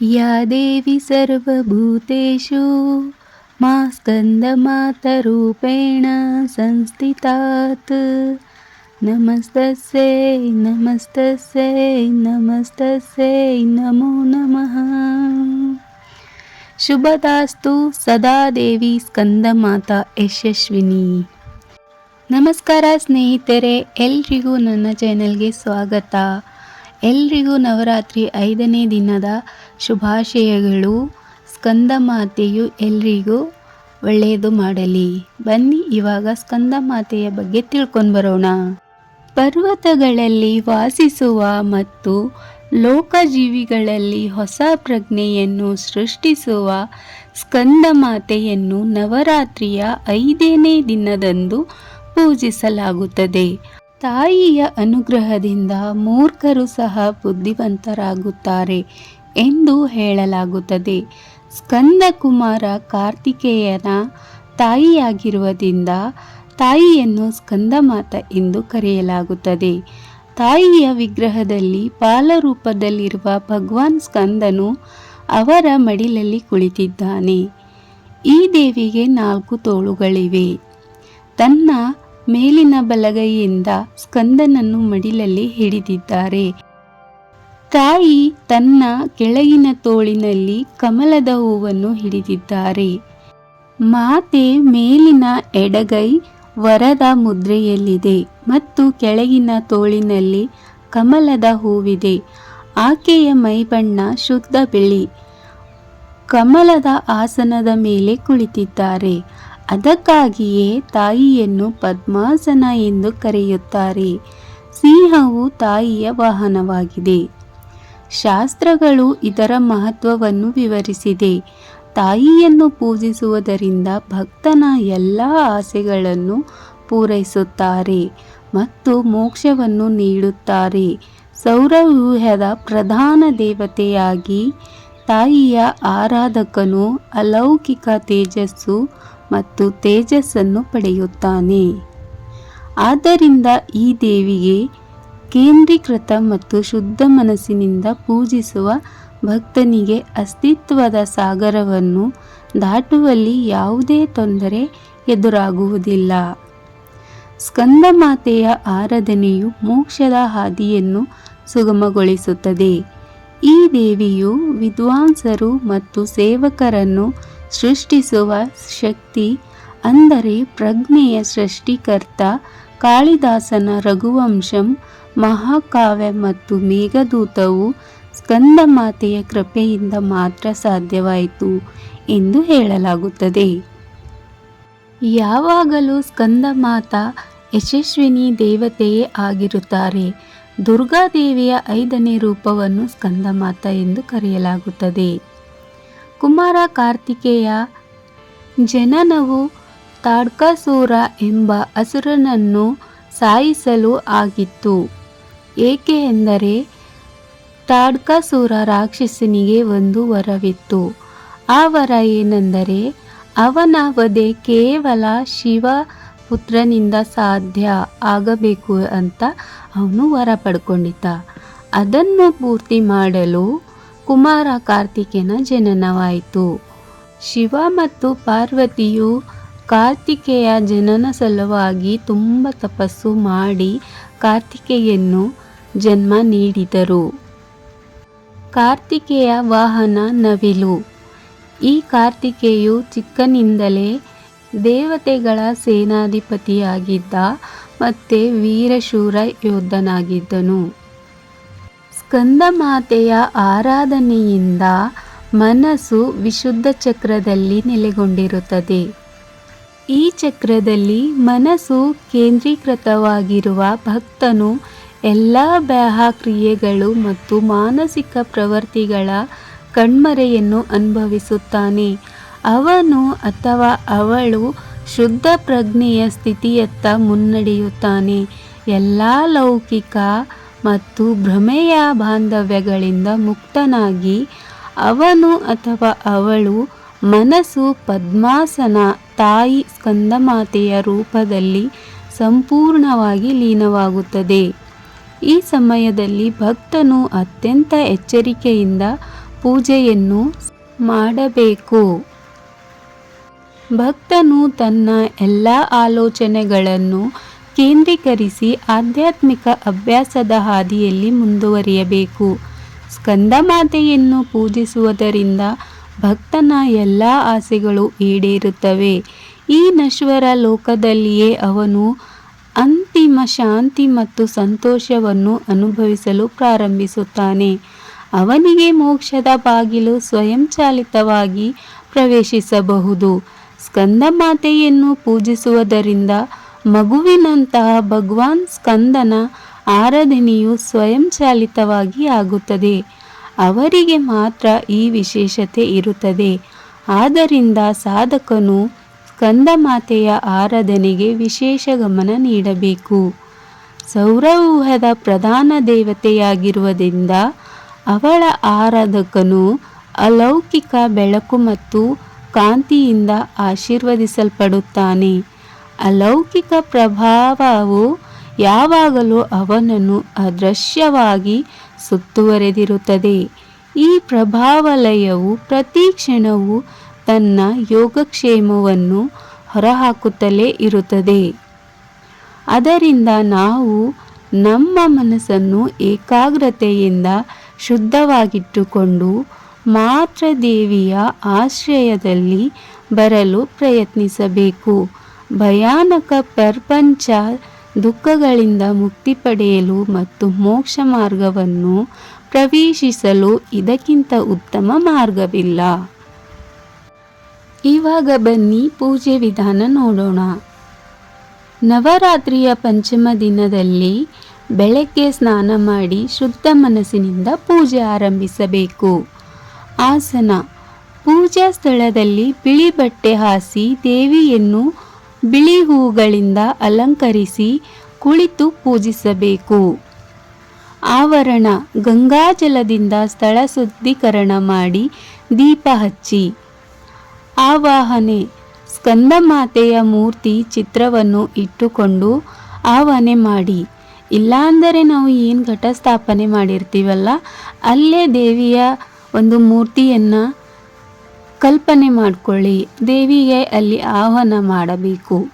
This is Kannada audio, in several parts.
या देवी सर्वभूतेषु मा स्कन्दमातरूपेण संस्थितात् नमस्तस्यै नमस्तस्यै नमस्तस्यै नमो नमः ಶುಭದಾಸ್ತು ಸದಾ ದೇವಿ ಸ್ಕಂದಮಾತ ಯಶಸ್ವಿನಿ ನಮಸ್ಕಾರ ಸ್ನೇಹಿತರೆ ಎಲ್ರಿಗೂ ನನ್ನ ಚಾನೆಲ್ಗೆ ಸ್ವಾಗತ ಎಲ್ರಿಗೂ ನವರಾತ್ರಿ ಐದನೇ ದಿನದ ಶುಭಾಶಯಗಳು. ಸ್ಕಂದ ಮಾತೆಯು ಎಲ್ರಿಗೂ ಒಳ್ಳೆಯದು ಮಾಡಲಿ. ಬನ್ನಿ ಇವಾಗ ಸ್ಕಂದ ಮಾತೆಯ ಬಗ್ಗೆ ತಿಳ್ಕೊಂಡು ಬರೋಣ. ಪರ್ವತಗಳಲ್ಲಿ ವಾಸಿಸುವ ಮತ್ತು ಲೋಕಜೀವಿಗಳಲ್ಲಿ ಹೊಸ ಪ್ರಜ್ಞೆಯನ್ನು ಸೃಷ್ಟಿಸುವ ಸ್ಕಂದ ಮಾತೆಯನ್ನು ನವರಾತ್ರಿಯ ಐದನೇ ದಿನದಂದು ಪೂಜಿಸಲಾಗುತ್ತದೆ. ತಾಯಿಯ ಅನುಗ್ರಹದಿಂದ ಮೂರ್ಖರು ಸಹ ಬುದ್ಧಿವಂತರಾಗುತ್ತಾರೆ ಎಂದು ಹೇಳಲಾಗುತ್ತದೆ. ಸ್ಕಂದ ಕುಮಾರ ಕಾರ್ತಿಕೇಯನ ತಾಯಿಯಾಗಿರುವುದರಿಂದ ತಾಯಿಯನ್ನು ಸ್ಕಂದಮಾತ ಎಂದು ಕರೆಯಲಾಗುತ್ತದೆ. ತಾಯಿಯ ವಿಗ್ರಹದಲ್ಲಿ ಬಾಲರೂಪದಲ್ಲಿರುವ ಭಗವಾನ್ ಸ್ಕಂದನು ಅವರ ಮಡಿಲಲ್ಲಿ ಕುಳಿತಿದ್ದಾನೆ. ಈ ದೇವಿಗೆ ನಾಲ್ಕು ತೋಳುಗಳಿವೆ. ತನ್ನ ಮೇಲಿನ ಬಲಗೈಯಿಂದ ಸ್ಕಂದನನ್ನು ಮಡಿಲಲ್ಲಿ ಹಿಡಿದಿದ್ದಾರೆ. ತಾಯಿ ತನ್ನ ಕೆಳಗಿನ ತೋಳಿನಲ್ಲಿ ಕಮಲದ ಹೂವನ್ನು ಹಿಡಿದಿದ್ದಾರೆ. ಮಾತೆ ಮೇಲಿನ ಎಡಗೈ ವರದ ಮುದ್ರೆಯಲ್ಲಿದೆ ಮತ್ತು ಕೆಳಗಿನ ತೋಳಿನಲ್ಲಿ ಕಮಲದ ಹೂವಿದೆ. ಆಕೆಯ ಮೈಬಣ್ಣ ಶುದ್ಧ ಬಿಳಿ. ಕಮಲದ ಆಸನದ ಮೇಲೆ ಕುಳಿತಿದ್ದಾರೆ. ಅದಕ್ಕಾಗಿಯೇ ತಾಯಿಯನ್ನು ಪದ್ಮಾಸನ ಎಂದು ಕರೆಯುತ್ತಾರೆ. ಸಿಂಹವು ತಾಯಿಯ ವಾಹನವಾಗಿದೆ. ಶಾಸ್ತ್ರಗಳು ಇದರ ಮಹತ್ವವನ್ನು ವಿವರಿಸಿದೆ. ತಾಯಿಯನ್ನು ಪೂಜಿಸುವುದರಿಂದ ಭಕ್ತನ ಎಲ್ಲ ಆಸೆಗಳನ್ನು ಪೂರೈಸುತ್ತಾರೆ ಮತ್ತು ಮೋಕ್ಷವನ್ನು ನೀಡುತ್ತಾರೆ. ಸೌರವ್ಯೂಹದ ಪ್ರಧಾನ ದೇವತೆಯಾಗಿ ತಾಯಿಯ ಆರಾಧಕನು ಅಲೌಕಿಕ ತೇಜಸ್ಸು ಮತ್ತು ತೇಜಸ್ಸನ್ನು ಪಡೆಯುತ್ತಾನೆ. ಆದ್ದರಿಂದ ಈ ದೇವಿಗೆ ಕೇಂದ್ರೀಕೃತ ಮತ್ತು ಶುದ್ಧ ಮನಸ್ಸಿನಿಂದ ಪೂಜಿಸುವ ಭಕ್ತನಿಗೆ ಅಸ್ತಿತ್ವದ ಸಾಗರವನ್ನು ದಾಟುವಲ್ಲಿ ಯಾವುದೇ ತೊಂದರೆ ಎದುರಾಗುವುದಿಲ್ಲ. ಸ್ಕಂದಮಾತೆಯ ಆರಾಧನೆಯು ಮೋಕ್ಷದ ಹಾದಿಯನ್ನು ಸುಗಮಗೊಳಿಸುತ್ತದೆ. ಈ ದೇವಿಯು ವಿದ್ವಾಂಸರು ಮತ್ತು ಸೇವಕರನ್ನು ಸೃಷ್ಟಿಸುವ ಶಕ್ತಿ ಅಂದರೆ ಪ್ರಜ್ಞೆಯ ಸೃಷ್ಟಿಕರ್ತ ಕಾಳಿದಾಸನ ರಘುವಂಶಂ, ಮಹಾಕಾವ್ಯ ಮತ್ತು ಮೇಘದೂತವು ಸ್ಕಂದಮಾತೆಯ ಕೃಪೆಯಿಂದ ಮಾತ್ರ ಸಾಧ್ಯವಾಯಿತು ಎಂದು ಹೇಳಲಾಗುತ್ತದೆ. ಯಾವಾಗಲೂ ಸ್ಕಂದಮಾತ ಯಶಸ್ವಿನಿ ದೇವತೆಯೇ ಆಗಿರುತ್ತಾರೆ. ದುರ್ಗಾದೇವಿಯ ಐದನೇ ರೂಪವನ್ನು ಸ್ಕಂದಮಾತ ಎಂದು ಕರೆಯಲಾಗುತ್ತದೆ. ಕುಮಾರ ಕಾರ್ತಿಕೇಯ ಜನನವು ತಾಡ್ಕಸೂರ ಎಂಬ ಅಸುರನನ್ನು ಸಾಯಿಸಲು ಆಗಿತ್ತು. ಏಕೆ ಎಂದರೆ ತಾಡ್ಕಸೂರ ರಾಕ್ಷಸನಿಗೆ ಒಂದು ವರವಿತ್ತು. ಆ ವರ ಏನೆಂದರೆ ಅವನ ವಧೆ ಕೇವಲ ಶಿವ ಪುತ್ರನಿಂದ ಸಾಧ್ಯ ಆಗಬೇಕು ಅಂತ ಅವನು ವರ ಪಡ್ಕೊಂಡಿದ್ದ ಅದನ್ನು ಪೂರ್ತಿ ಮಾಡಲು ಕುಮಾರ ಕಾರ್ತಿಕೇನ ಜನನವಾಯಿತು. ಶಿವ ಮತ್ತು ಪಾರ್ವತಿಯು ಕಾರ್ತಿಕೇಯ ಜನನ ಸಲುವಾಗಿ ತುಂಬ ತಪಸ್ಸು ಮಾಡಿ ಕಾರ್ತಿಕೆಯನ್ನು ಜನ್ಮ ನೀಡಿದರು. ಕಾರ್ತಿಕೇಯ ವಾಹನ ನವಿಲು. ಈ ಕಾರ್ತಿಕೇಯು ಚಿಕ್ಕನಿಂದಲೇ ದೇವತೆಗಳ ಸೇನಾಧಿಪತಿಯಾಗಿದ್ದ ಮತ್ತು ವೀರಶೂರ ಯೋಧನಾಗಿದ್ದನು ಸ್ಕಂದಮಾತೆಯ ಆರಾಧನೆಯಿಂದ ಮನಸ್ಸು ವಿಶುದ್ಧ ಚಕ್ರದಲ್ಲಿ ನೆಲೆಗೊಂಡಿರುತ್ತದೆ. ಈ ಚಕ್ರದಲ್ಲಿ ಮನಸ್ಸು ಕೇಂದ್ರೀಕೃತವಾಗಿರುವ ಭಕ್ತನು ಎಲ್ಲ ಬ್ಯಾಹ ಕ್ರಿಯೆಗಳು ಮತ್ತು ಮಾನಸಿಕ ಪ್ರವೃತ್ತಿಗಳ ಕಣ್ಮರೆಯನ್ನು ಅನುಭವಿಸುತ್ತಾನೆ. ಅವನು ಅಥವಾ ಅವಳು ಶುದ್ಧ ಪ್ರಜ್ಞೆಯ ಸ್ಥಿತಿಯತ್ತ ಮುನ್ನಡೆಯುತ್ತಾನೆ. ಎಲ್ಲ ಲೌಕಿಕ ಮತ್ತು ಭ್ರಮೆಯ ಬಾಂಧವ್ಯಗಳಿಂದ ಮುಕ್ತನಾಗಿ ಅವನು ಅಥವಾ ಅವಳು ಮನಸ್ಸು ಪದ್ಮಾಸನ ತಾಯಿ ಸ್ಕಂದಮಾತೆಯ ರೂಪದಲ್ಲಿ ಸಂಪೂರ್ಣವಾಗಿ ಲೀನವಾಗುತ್ತದೆ. ಈ ಸಮಯದಲ್ಲಿ ಭಕ್ತನು ಅತ್ಯಂತ ಎಚ್ಚರಿಕೆಯಿಂದ ಪೂಜೆಯನ್ನು ಮಾಡಬೇಕು. ಭಕ್ತನು ತನ್ನ ಎಲ್ಲ ಆಲೋಚನೆಗಳನ್ನು ಕೇಂದ್ರೀಕರಿಸಿ ಆಧ್ಯಾತ್ಮಿಕ ಅಭ್ಯಾಸದ ಹಾದಿಯಲ್ಲಿ ಮುಂದುವರಿಯಬೇಕು. ಸ್ಕಂದಮಾತೆಯನ್ನು ಪೂಜಿಸುವುದರಿಂದ ಭಕ್ತನ ಎಲ್ಲ ಆಸೆಗಳು ಈಡೇರುತ್ತವೆ. ಈ ನಶ್ವರ ಲೋಕದಲ್ಲಿಯೇ ಅವನು ಅಂತಿಮ ಶಾಂತಿ ಮತ್ತು ಸಂತೋಷವನ್ನು ಅನುಭವಿಸಲು ಪ್ರಾರಂಭಿಸುತ್ತಾನೆ. ಅವನಿಗೆ ಮೋಕ್ಷದ ಬಾಗಿಲು ಸ್ವಯಂಚಾಲಿತವಾಗಿ ಪ್ರವೇಶಿಸಬಹುದು. ಸ್ಕಂದಮಾತೆಯನ್ನು ಪೂಜಿಸುವುದರಿಂದ ಮಗುವಿನಂತಹ ಭಗವಾನ್ ಸ್ಕಂದನ ಆರಾಧನೆಯು ಸ್ವಯಂಚಾಲಿತವಾಗಿ ಆಗುತ್ತದೆ. ಅವರಿಗೆ ಮಾತ್ರ ಈ ವಿಶೇಷತೆ ಇರುತ್ತದೆ. ಆದ್ದರಿಂದ ಸಾಧಕನು ಸ್ಕಂದಮಾತೆಯ ಆರಾಧನೆಗೆ ವಿಶೇಷ ಗಮನ ನೀಡಬೇಕು. ಸೌರವ್ಯೂಹದ ಪ್ರಧಾನ ದೇವತೆಯಾಗಿರುವುದರಿಂದ ಅವಳ ಆರಾಧಕನು ಅಲೌಕಿಕ ಬೆಳಕು ಮತ್ತು ಕಾಂತಿಯಿಂದ ಆಶೀರ್ವದಿಸಲ್ಪಡುತ್ತಾನೆ. ಅಲೌಕಿಕ ಪ್ರಭಾವವು ಯಾವಾಗಲೂ ಅವನನ್ನು ಅದೃಶ್ಯವಾಗಿ ಸುತ್ತುವರೆದಿರುತ್ತದೆ. ಈ ಪ್ರಭಾವಲಯವು ಪ್ರತಿ ಕ್ಷಣವೂ ತನ್ನ ಯೋಗಕ್ಷೇಮವನ್ನು ಹೊರಹಾಕುತ್ತಲೇ ಇರುತ್ತದೆ. ಅದರಿಂದ ನಾವು ನಮ್ಮ ಮನಸ್ಸನ್ನು ಏಕಾಗ್ರತೆಯಿಂದ ಶುದ್ಧವಾಗಿಟ್ಟುಕೊಂಡು ಮಾತ್ರ ದೇವಿಯ ಆಶ್ರಯದಲ್ಲಿ ಬರಲು ಪ್ರಯತ್ನಿಸಬೇಕು. ಭಯಾನಕ ಪ್ರಪಂಚ ದುಃಖಗಳಿಂದ ಮುಕ್ತಿ ಪಡೆಯಲು ಮತ್ತು ಮೋಕ್ಷ ಮಾರ್ಗವನ್ನು ಪ್ರವೇಶಿಸಲು ಇದಕ್ಕಿಂತ ಉತ್ತಮ ಮಾರ್ಗವಿಲ್ಲ. ಇವಾಗ ಬನ್ನಿ ಪೂಜೆ ವಿಧಾನ ನೋಡೋಣ. ನವರಾತ್ರಿಯ ಪಂಚಮ ದಿನದಲ್ಲಿ ಬೆಳಗ್ಗೆ ಸ್ನಾನ ಮಾಡಿ ಶುದ್ಧ ಮನಸ್ಸಿನಿಂದ ಪೂಜೆ ಆರಂಭಿಸಬೇಕು. ಆಸನ. ಪೂಜಾ ಸ್ಥಳದಲ್ಲಿ ಬಿಳಿ ಬಟ್ಟೆ ಹಾಸಿ ದೇವಿಯನ್ನು ಬಿಳಿ ಹೂಗಳಿಂದ ಅಲಂಕರಿಸಿ ಕುಳಿತು ಪೂಜಿಸಬೇಕು. ಆವರಣ ಗಂಗಾಜಲದಿಂದ ಸ್ಥಳ ಶುದ್ಧೀಕರಣ ಮಾಡಿ ದೀಪ ಹಚ್ಚಿ. ಆವಾಹನೆ ಸ್ಕಂದಮಾತೆಯ ಮೂರ್ತಿ ಚಿತ್ರವನ್ನು ಇಟ್ಟುಕೊಂಡು ಆವಾಹನೆ ಮಾಡಿ. ಇಲ್ಲಾಂದರೆ ನಾವು ಏನು ಘಟಸ್ಥಾಪನೆ ಮಾಡಿರ್ತೀವಲ್ಲ, ಅಲ್ಲೇ ದೇವಿಯ ಒಂದು ಮೂರ್ತಿಯನ್ನು ಕಲ್ಪನೆ ಮಾಡಿಕೊಳ್ಳಿ, ದೇವಿಗೆ ಅಲ್ಲಿ ಆಹ್ವಾನ ಮಾಡಬೇಕು.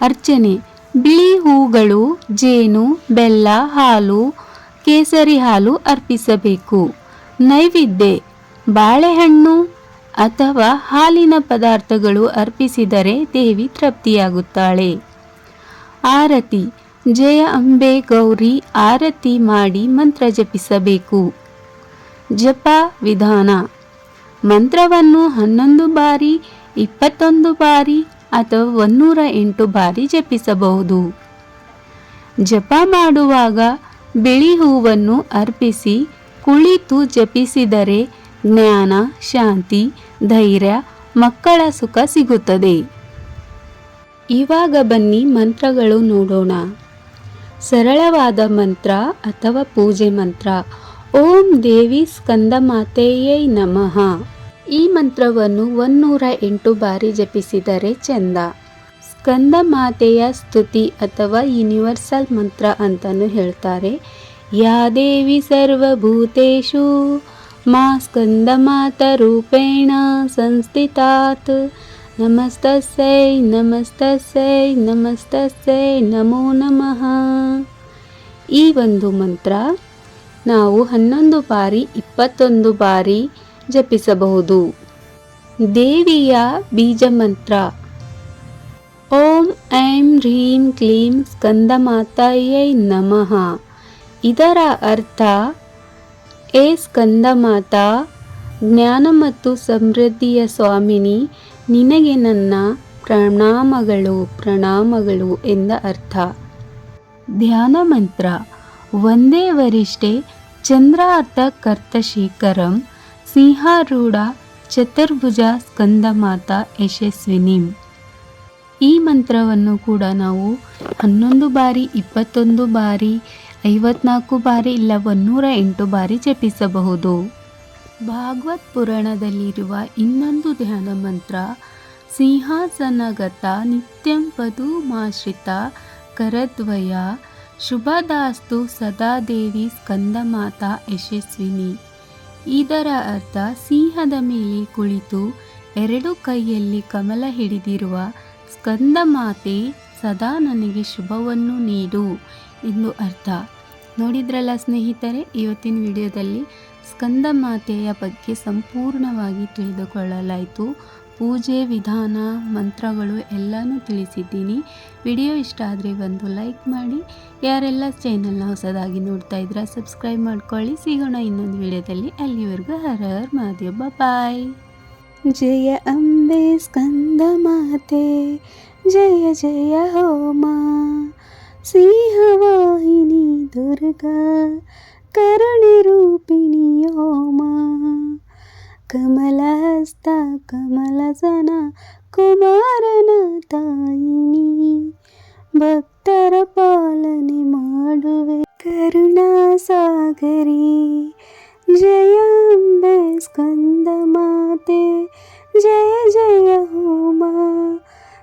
ಅರ್ಚನೆ, ಬಿಳಿ ಹೂಗಳು, ಜೇನು, ಬೆಲ್ಲ, ಹಾಲು, ಕೇಸರಿ ಹಾಲು ಅರ್ಪಿಸಬೇಕು. ನೈವೇದ್ಯ, ಬಾಳೆಹಣ್ಣು ಅಥವಾ ಹಾಲಿನ ಪದಾರ್ಥಗಳು ಅರ್ಪಿಸಿದರೆ ದೇವಿ ತೃಪ್ತಿಯಾಗುತ್ತಾಳೆ. ಆರತಿ, ಜಯ ಅಂಬೆ ಗೌರಿ ಆರತಿ ಮಾಡಿ ಮಂತ್ರ ಜಪಿಸಬೇಕು. ಜಪ ವಿಧಾನ ಮಂತ್ರವನ್ನು ಹನ್ನೊಂದು ಬಾರಿ, ಇಪ್ಪತ್ತೊಂದು ಬಾರಿ ಅಥವಾ ಒನ್ನೂರ ಎಂಟು ಬಾರಿ ಜಪಿಸಬಹುದು. ಜಪ ಮಾಡುವಾಗ ಬಿಳಿ ಹೂವನ್ನು ಅರ್ಪಿಸಿ, ಕುಳಿತು ಜಪಿಸಿದರೆ ಜ್ಞಾನ, ಶಾಂತಿ, ಧೈರ್ಯ, ಮಕ್ಕಳ ಸುಖ ಸಿಗುತ್ತದೆ. ಇವಾಗ ಬನ್ನಿ ಮಂತ್ರಗಳು ನೋಡೋಣ. ಸರಳವಾದ ಮಂತ್ರ ಅಥವಾ ಪೂಜೆ ಮಂತ್ರ. ಓಂ ದೇವಿ ಸ್ಕಂದ ಮಾತೆಯೇ ನಮಃ. ಈ ಮಂತ್ರವನ್ನು ಒನ್ನೂರ ಎಂಟು ಬಾರಿ ಜಪಿಸಿದರೆ ಚಂದ. ಸ್ಕಂದ ಮಾತೆಯ ಸ್ತುತಿ ಅಥವಾ ಯೂನಿವರ್ಸಲ್ ಮಂತ್ರ ಅಂತಲೂ ಹೇಳ್ತಾರೆ. ಯಾ ದೇವಿ ಸರ್ವಭೂತೇಷು ಮಾ ಸ್ಕಂದ ರೂಪೇಣ ಸಂಸ್ಥಿತಾತ್. ನಮಸ್ತಸ್ಸೈ ನಮಸ್ತಸ್ಸೈ ನಮಸ್ತಸ್ಸೈ, ನಮೋ ನಮಃ. ಈ ಒಂದು ಮಂತ್ರ ನಾವು ಹನ್ನೊಂದು ಬಾರಿ, ಇಪ್ಪತ್ತೊಂದು ಬಾರಿ ಜಪಿಸಬಹುದು. ದೇವಿಯ ಬೀಜ ಮಂತ್ರ ಓಂ ಐಂ ಹ್ರೀಂ ಕ್ಲೀಂ ಸ್ಕಂದಮಾತಾಯೈ ನಮಃ. ಇದರ ಅರ್ಥ, ಏ ಸ್ಕಂದಮಾತಾ, ಜ್ಞಾನ ಮತ್ತು ಸಮೃದ್ಧಿಯ ಸ್ವಾಮಿನಿ, ನಿನಗೆ ನನ್ನ ಪ್ರಣಾಮಗಳು ಪ್ರಣಾಮಗಳು ಎಂದ ಅರ್ಥ. ಧ್ಯಾನ ಮಂತ್ರ ಒಂದೇ ವರಿಷ್ಠೆ, ಚಂದ್ರಾರ್ಥ ಕರ್ತಶೇಖರಂ ಸಿಂಹಾರೂಢ ಚತುರ್ಭುಜ ಸ್ಕಂದಮಾತ ಯಶಸ್ವಿನಿ. ಈ ಮಂತ್ರವನ್ನು ಕೂಡ ನಾವು ಹನ್ನೊಂದು ಬಾರಿ, ಇಪ್ಪತ್ತೊಂದು ಬಾರಿ, ಐವತ್ನಾಲ್ಕು ಬಾರಿ ಇಲ್ಲ ಒನ್ನೂರ ಎಂಟು ಬಾರಿ ಜಪಿಸಬಹುದು. ಭಾಗವತ್ ಪುರಾಣದಲ್ಲಿರುವ ಇನ್ನೊಂದು ಧ್ಯಾನ ಮಂತ್ರ, ಸಿಂಹಾಸನಗತ ನಿತ್ಯಂ ಮಾಶ್ರಿತ ಕರದ್ವಯ, ಶುಭದಾಸ್ತು ಸದಾ ದೇವಿ ಸ್ಕಂದಮಾತಾ ಯಶಸ್ವಿನಿ. ಇದರ ಅರ್ಥ ಸಿಂಹದ ಮೇಲೆ ಕುಳಿತು ಎರಡು ಕೈಯಲ್ಲಿ ಕಮಲ ಹಿಡಿದಿರುವ ಸ್ಕಂದ ಮಾತೆ ಸದಾ ನನಗೆ ಶುಭವನ್ನು ನೀಡು ಎಂದು ಅರ್ಥ. ನೋಡಿದ್ರಲ್ಲ ಸ್ನೇಹಿತರೆ, ಇವತ್ತಿನ ವಿಡಿಯೋದಲ್ಲಿ ಸ್ಕಂದ ಮಾತೆಯ ಬಗ್ಗೆ ಸಂಪೂರ್ಣವಾಗಿ ತಿಳಿದುಕೊಳ್ಳಲಾಯಿತು. ಪೂಜೆ ವಿಧಾನ ಮಂತ್ರಗಳು ಎಲ್ಲನೂ ತಿಳಿಸಿದ್ದೀನಿ. ವಿಡಿಯೋ ಇಷ್ಟ ಆದರೆ ಒಂದು ಲೈಕ್ ಮಾಡಿ. ಯಾರೆಲ್ಲ ಚೈನಲ್ನ ಹೊಸದಾಗಿ ನೋಡ್ತಾ ಇದ್ದೀರಾ, ಸಬ್ಸ್ಕ್ರೈಬ್ ಮಾಡ್ಕೊಳ್ಳಿ. ಸಿಗೋಣ ಇನ್ನೊಂದು ವಿಡಿಯೋದಲ್ಲಿ. ಅಲ್ಲಿವರೆಗೂ ಹರ ಹರ್ ಮಹಾದೇವ್. ಬಾಯ್ ಜಯ ಅಂಬೆ ಸ್ಕಂದ ಮಾತೆ, ಜಯ ಜಯ ಹೋಮ. ಸಿಂಹವಾಹಿನಿ ದುರ್ಗಾ, ಕರುಣಿ ರೂಪಿಣಿ ಹೋಮ. ಕಮಲಹಸ್ತ ಕಮಲಸನ ಕುಮಾರನ ತಾಯಿನಿ ಭಕ್ತರ ಪಾಲನೆ ಮಾಡುವೆ ಕರುಣಾ ಸಾಗರಿ ಜಯ ಅಂಬೆ ಸ್ಕಂದ ಮಾತೆ ಜಯ ಜಯ ಹೋಮ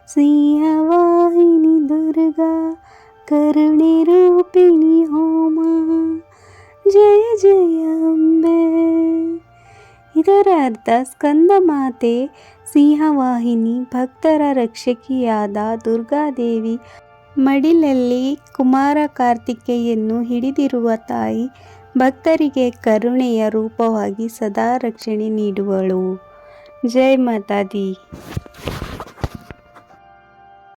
ಸಿಂಹವಾಹಿನಿ ದುರ್ಗಾ ಕರುಣೆ ರೂಪಿಣಿ ಹೋಮ ಜಯ ಜಯ ಅಂಬೆ ಇದರ ಅರ್ಥ ಸ್ಕಂದ ಮಾತೆ, ಸಿಂಹವಾಹಿನಿ, ಭಕ್ತರ ರಕ್ಷಕಿಯಾದ ದುರ್ಗಾದೇವಿ, ಮಡಿಲಲ್ಲಿ ಕುಮಾರ ಕಾರ್ತಿಕೆಯನ್ನು ಹಿಡಿದಿರುವ ತಾಯಿ, ಭಕ್ತರಿಗೆ ಕರುಣೆಯ ರೂಪವಾಗಿ ಸದಾ ರಕ್ಷಣೆ ನೀಡುವಳು. ಜೈ ಮಾತಾದಿ.